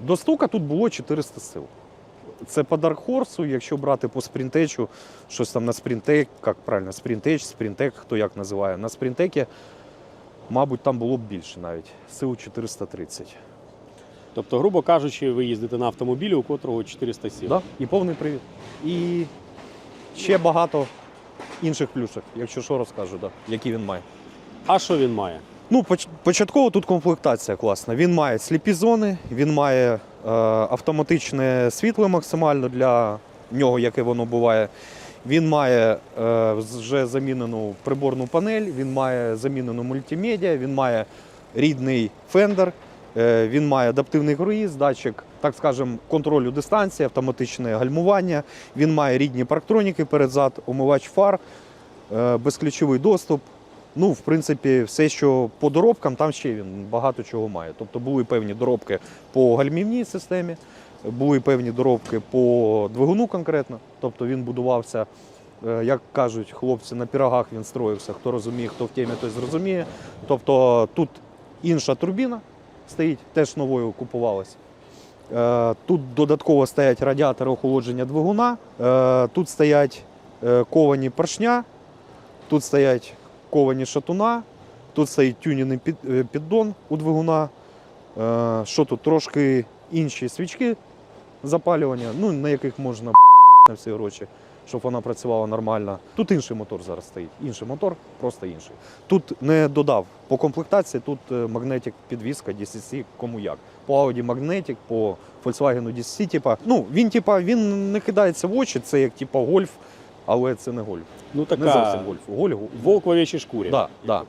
До стука тут було 400 сил. Це по Даркхорсу, якщо брати по спринтечу, щось там на спринтек, як правильно, спринтеч, спринтек, хто як називає. На спринтекі, мабуть, там було б більше навіть. Сил 430. Тобто, грубо кажучи, ви їздите на автомобілі, у котрого 400 сіл. Да? І повний привід. І ще багато інших плюшок, якщо що розкажу, да, які він має. А що він має? Ну, початково тут комплектація класна. Він має сліпі зони, він має е, автоматичне світло максимально для нього, яке воно буває. Він має е, вже замінену приборну панель, він має замінену мультимедіа, він має рідний фендер, е, він має адаптивний круїз, датчик, так скажемо, контролю дистанції, автоматичне гальмування. Він має рідні парктроніки передзад, омивач фар, е, безключовий доступ. Ну, в принципі, все, що по доробкам, там ще він багато чого має. Тобто були певні доробки по гальмівній системі, були певні доробки по двигуну конкретно. Тобто він будувався, е, як кажуть хлопці, на пірогах він строївся. Хто розуміє, хто в темі, той зрозуміє. Тобто тут інша турбіна стоїть, теж новою купувалась. Е, Тут додатково стоять радіатори охолодження двигуна, е, тут стоять ковані поршня, тут стоять ковані шатуна, тут стоїть тюнінний е, піддон у двигуна. Е, Що тут трошки інші свічки запалювання, ну, на яких можна на всі гроші, щоб вона працювала нормально. Тут інший мотор зараз стоїть. Інший мотор, просто інший. Тут не додав по комплектації, тут е, магнетик підвізка DCC, кому як. По Audi магнетик, по Volkswagen DCC, типа. Ну, він типа він не кидається в очі, це як типа гольф, але це не гольф. Ну Не зовсім така гольф. Гольф. волк в овечій шкурі. Да, да.